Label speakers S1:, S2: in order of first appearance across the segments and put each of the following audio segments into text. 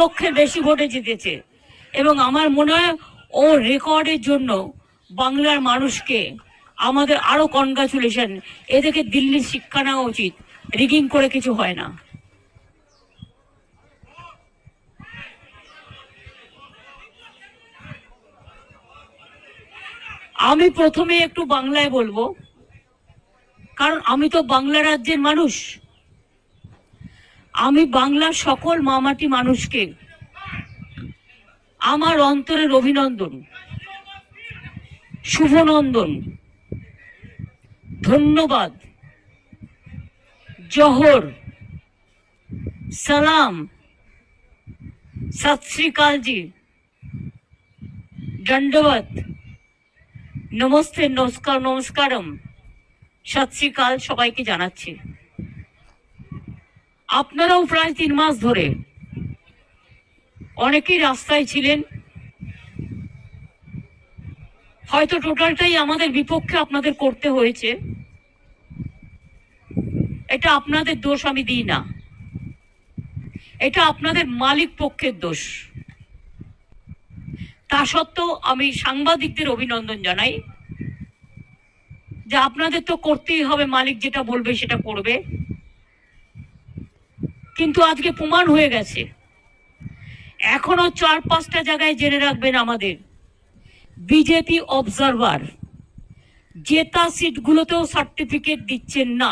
S1: লক্ষের বেশি ভোটে জিতেছে। এবং আমার মনে হয় ও রেকর্ডের জন্য বাংলার মানুষকে আমাদের আরও কনগ্রাচুলেশন এদেরকে দিল্লির শিক্ষা নেওয়া উচিত। রিগিং করে কিছু হয় না। আমি প্রথমে একটু বাংলায় বলব, কারণ আমি তো বাংলা রাজ্যের মানুষ। আমি বাংলার সকল মামাটি মানুষকে আমার অন্তরের অভিনন্দন, শুভনন্দন, ধন্যবাদ, জহর, সালাম জি দণ্ডবত নমস্তে, নমস্কার, নমস্কারম সত শ্রীকাল সবাইকে জানাচ্ছি। আপনারাও প্রায় তিন মাস ধরে অনেকেই রাস্তায় ছিলেন। হয়তো টোটালটাই আমাদের বিপক্ষে আপনাদের করতে হয়েছে। এটা আপনাদের দোষ আমি দিই না। এটা আপনাদের মালিক পক্ষের দোষ। তা সত্ত্বেও আমি সাংবাদিকদের অভিনন্দন জানাই যে আপনাদের তো করতেই হবে, মালিক যেটা বলবে সেটা করবে। কিন্তু আজকে প্রমাণ হয়ে গেছে। এখনও চার পাঁচটা জায়গায় জেনে রাখবেন আমাদের। বিজেপি অবজারভার জেতা সিটগুলোতেও সার্টিফিকেট দিচ্ছেন না।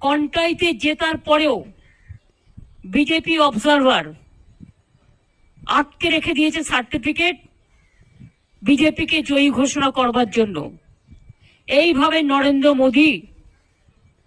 S1: কন্টাইতে জেতার পরেও বিজেপি অবজারভার আটকে রেখে দিয়েছে সার্টিফিকেট বিজেপিকে জয়ী ঘোষণা করবার জন্য। এইভাবে নরেন্দ্র মোদী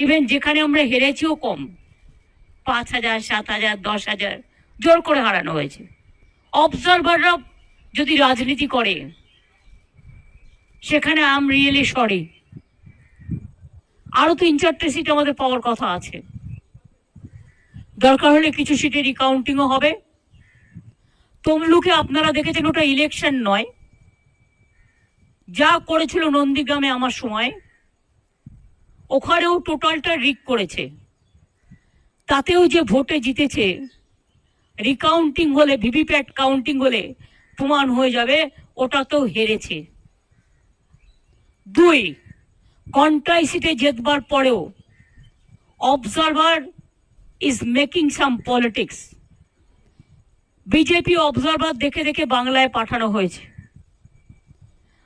S1: ইভেন যেখানে আমরা হেরেছিও কম। পাঁচ হাজার, সাত হাজার, দশ হাজার, জোর করে হারানো হয়েছে। অবজারভাররা যদি রাজনীতি করে, সেখানে আম রিয়েলি সরি আরও তিন, চারটে সিট আমাদের পাওয়ার কথা আছে। দরকার হলে কিছু সিটে রিকাউন্টিংও হবে। তমলুকে আপনারা দেখেছেন, ওটা ইলেকশন নয়। যা করেছিল নন্দীগ্রামে আমার সময়। ওখানেও টোটালটা রিক করেছে। তাতেও যে ভোটে জিতেছে রিকাউন্টিং হলে, ভিভিপ্যাট কাউন্টিং হলে প্রমাণ হয়ে যাবে, ওটা তো হেরেছে। দুই কন্ট্রাই সিটে জেতবার পরেও observer is making some politics BJP observer দেখে দেখে বাংলায় পাঠানো হয়েছে।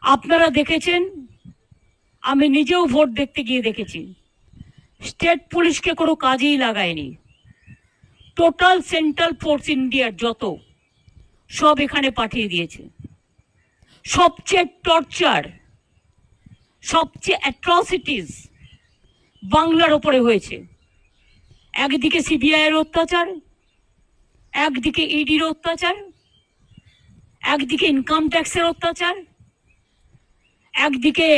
S1: আপনারা দেখেছেন আমি নিজেও ভোট দেখতে গিয়ে দেখেছি। স্টেট পুলিশকে কোনো কাজেই লাগায়নি। টোটাল সেন্ট্রাল ফোর্স ইন্ডিয়ার যত, সব এখানে পাঠিয়ে দিয়েছে। সবচেয়ে টর্চার, সবচেয়ে অ্যাট্রসিটিস বাংলার ওপরে হয়েছে। একদিকে সিবিআইয়ের অত্যাচার, একদিকে ইডির অত্যাচার, একদিকে ইনকাম ট্যাক্সের অত্যাচার, একদিকে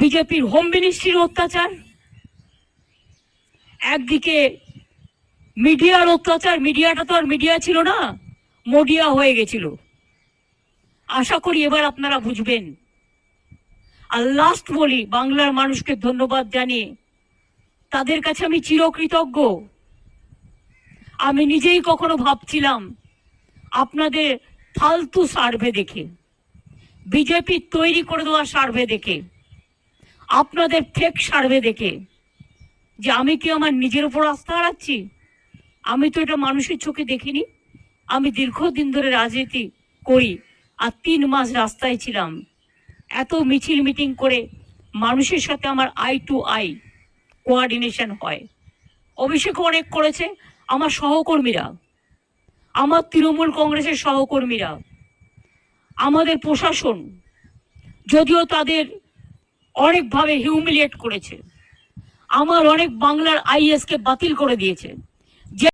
S1: বিজেপির হোম মিনিস্ট্রির অত্যাচার, একদিকে মিডিয়ার অত্যাচার, মিডিয়াটা তো আর মিডিয়া ছিল না মডিয়া হয়ে গেছিল। আশা করি এবার আপনারা বুঝবেন। আর লাস্ট বলি, বাংলার মানুষকে ধন্যবাদ জানিয়ে, তাদের কাছে আমি চিরকৃতজ্ঞ। আমি নিজেই কখনো ভাবছিলাম, আপনাদের ফালতু সার্ভে দেখে, বিজেপি তৈরি করে দেওয়া সার্ভে দেখে আপনাদের ফেক সার্ভে দেখে যে আমি কি আমার নিজের উপর আস্থা হারাচ্ছি? আমি তো এটা মানুষের চোখে দেখিনি। আমি দীর্ঘদিন ধরে রাজনীতি করি আর তিন মাস রাস্তায় ছিলাম। এত মিছিল মিটিং করে মানুষের সাথে আমার আই টু আই কোয়ার্ডিনেশন হয়। অভিষেক অনেক করেছে আমার সহকর্মীরা। আমার তৃণমূল কংগ্রেসের সহকর্মীরা। আমাদের প্রশাসন, যদিও তাদের অনেকভাবে হিউমিলিয়েট করেছে। আমার অনেক বাংলার আইএসকে বাতিল করে দিয়েছে।